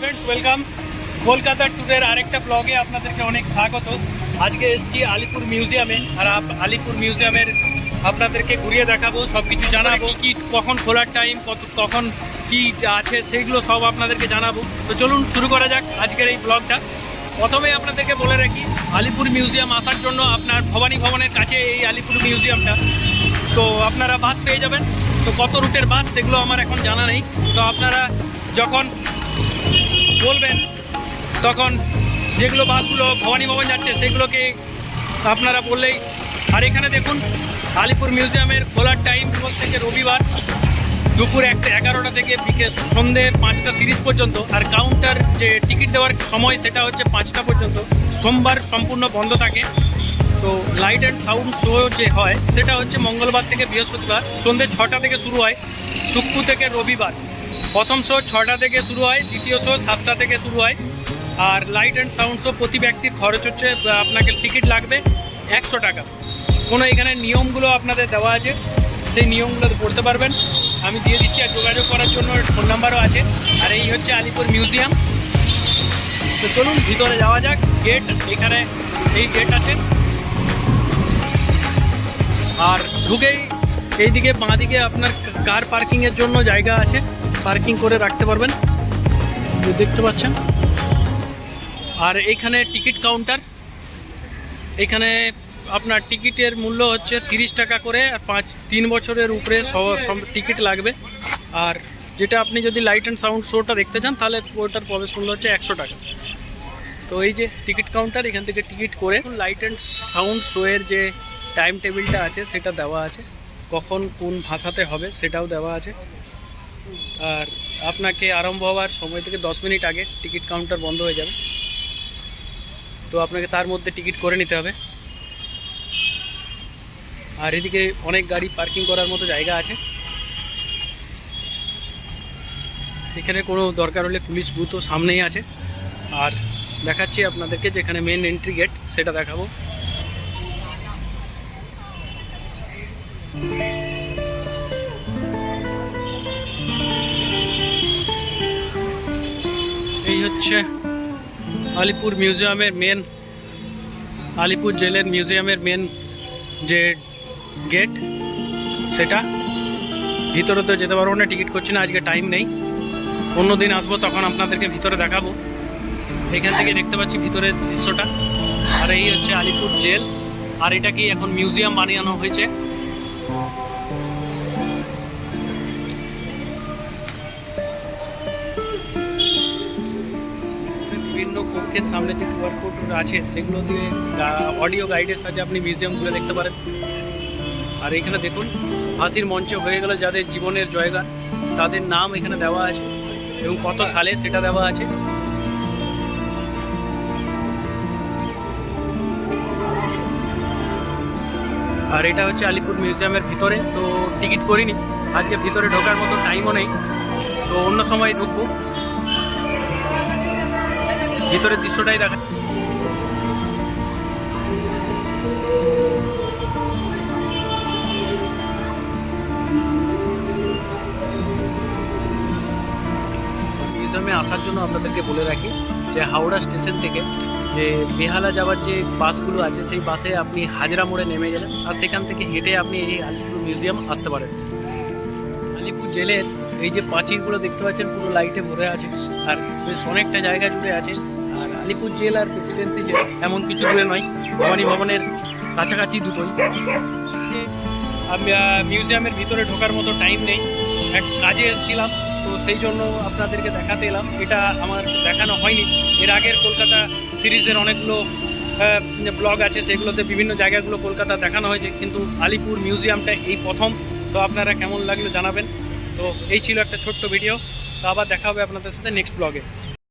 Friends welcome Kolkata ট্যুরের আরেকটা ব্লগে আপনাদেরকে অনেক স্বাগত। আজকে এসেছি আলিপুর মিউজিয়ামে আর আলিপুর মিউজিয়ামের আপনাদেরকে ঘুরিয়ে দেখাবো সব কিছু জানাব কি কখন খোলার টাইম কত কখন কি আছে সেইগুলো সব আপনাদেরকে জানাব। তো চলুন শুরু করা যাক আজকের এই ব্লগটা প্রথমে আপনাদেরকে বলে রাখি আলিপুর মিউজিয়াম আসার জন্য আপনার ভবানী ভবনের কাছে এই আলিপুর মিউজিয়ামটা তো আপনারা বাস পেয়ে যাবেন। তো কত রুটের বাস সেগুলো আমার এখন জানা নেই। তো আপনারা যখন বলবেন, তখন যেগুলো বাসগুলো ভবানী ভবন যাচ্ছে সেগুলোকে আপনারা বললেই। আর এখানে দেখুন, আলিপুর মিউজিয়ামের খোলার টাইম থেকে রবিবার দুপুর একটা এগারোটা থেকে বিকে সন্ধে পাঁচটা তিরিশ পর্যন্ত। আর কাউন্টার যে টিকিট দেওয়ার সময় সেটা হচ্ছে পাঁচটা পর্যন্ত। সোমবার সম্পূর্ণ বন্ধ থাকে। তো লাইট অ্যান্ড সাউন্ড শো যে হয়, সেটা হচ্ছে মঙ্গলবার থেকে বৃহস্পতিবার। সন্ধ্যে ছটা থেকে শুরু হয়, শুক্র থেকে রবিবার। প্রথম শো ছটা থেকে শুরু হয়, দ্বিতীয় শো সাতটা থেকে শুরু হয়। আর লাইট অ্যান্ড সাউন্ড শো প্রতি ব্যক্তির খরচ হচ্ছে আপনাকে টিকিট লাগবে একশো টাকা। কোনো এখানে নিয়মগুলো আপনাদের দেওয়া আছে, সেই নিয়মগুলো পড়তে পারবেন। আমি দিয়ে দিচ্ছি আর যোগাযোগ করার জন্য ফোন নাম্বারও আছে। আর এই হচ্ছে আলিপুর মিউজিয়াম তো চলুন, ভিতরে যাওয়া যাক। গেট এখানে, এই গেট আছে। আর ঢুকেই এইদিকে বাঁদিকে আপনার কার পার্কিংয়ের জন্য জায়গা আছে। পার্কিং করে রাখতে পারবেন। দেখতে পাচ্ছেন। আর এইখানে টিকিট কাউন্টার। এখানে আপনার টিকিটের মূল্য হচ্ছে তিরিশ টাকা করে, আর পাঁচ, তিন বছরের উপরে টিকিট লাগবে। আর যেটা আপনি যদি লাইট অ্যান্ড সাউন্ড শোটা দেখতে চান, তাহলে ওটার প্রবেশ মূল্য হচ্ছে একশো টাকা। তো এই যে টিকিট কাউন্টার, এখান থেকে টিকিট করে লাইট অ্যান্ড সাউন্ড শোয়ের যে টাইম টেবিলটা আছে, সেটা দেওয়া আছে। কখন কোন ভাষাতে হবে, সেটাও দেওয়া আছে। আর আপনাকে আরম্ভ হওয়ার সময় থেকে দশ মিনিট আগে টিকিট কাউন্টার বন্ধ হয়ে যাবে। তো আপনাকে তার মধ্যে টিকিট করে নিতে হবে। আর এদিকে অনেক গাড়ি পার্কিং করার মতো জায়গা আছে। এখানে কোনো দরকার হলে পুলিশ বুথও সামনেই আছে। আর দেখাচ্ছি আপনাদেরকে যেখানে মেন এন্ট্রি গেট সেটা দেখাবো। হচ্ছে আলিপুর মিউজিয়ামের মেন আলিপুর জেলের মিউজিয়ামের মেন যে গেট সেটা। ভিতরে তো যেতে পারব না টিকিট করছি না, আজকে টাইম নেই। অন্য দিন আসব, তখন আপনাদেরকে ভিতরে দেখাবো। এখান থেকে দেখতে পাচ্ছি ভিতরের দৃশ্যটা। আর এই হচ্ছে আলিপুর জেল। আর এটা কি এখন মিউজিয়াম বানিয়ানো হয়েছে? বিভিন্ন কক্ষের সামনে যে কিউআর কোড আছে, সেগুলো দিয়ে অডিও গাইডের সাথে আপনি মিউজিয়াম ঘুরে দেখতে পারেন। আর এখানে দেখুন ফাঁসির মঞ্চ হয়ে গেল যাদের জীবনের জয়গান। তাদের নাম এখানে দেওয়া আছে এবং কত সালে সেটা দেওয়া আছে। আর এটা হচ্ছে আলিপুর মিউজিয়ামের ভিতরে, তো টিকিট করিনি। আজকে ভিতরে ঢোকার মতো টাইমও নেই। তো অন্য সময় ঢুকবো। ভিতরের দৃশ্যটাই দেখা মিউজিয়ামে আসার জন্য আপনাদেরকে বলে রাখি যে হাওড়া স্টেশন থেকে যে বেহালা যাওয়ার যে বাসগুলো আছে, সেই বাসে আপনি হাজরা মোড়ে নেমে গেলেন আর সেখান থেকে হেঁটে আপনি এই আলিপুর মিউজিয়াম আসতে পারেন। আলিপুর জেলের এই যে প্রাচীরগুলো দেখতে পাচ্ছেন, পুরো লাইটে ভরে আছে আর বেশ অনেকটা জায়গা জুড়ে আছে। আর আলিপুর জেল আর প্রেসিডেন্সি জেল এমন কিছু দূরে নয় ভবানী ভবনের কাছাকাছি দুটোই। মিউজিয়ামের ভিতরে ঢোকার মতো টাইম নেই। এক কাজে এসেছিলাম, তো সেই জন্য আপনাদেরকে দেখাতে এলাম। এটা আমার দেখানো হয়নি। এর আগের কলকাতা সিরিজের অনেকগুলো ব্লগ আছে, সেগুলোতে বিভিন্ন জায়গাগুলো কলকাতা দেখানো হয়েছে, কিন্তু আলিপুর মিউজিয়ামটা এই প্রথম। তো আপনারা কেমন লাগল জানাবেন। তো এই ছিল একটা ছোট্ট ভিডিও তো আবার দেখা হবে আপনাদের সাথে নেক্সট ব্লগে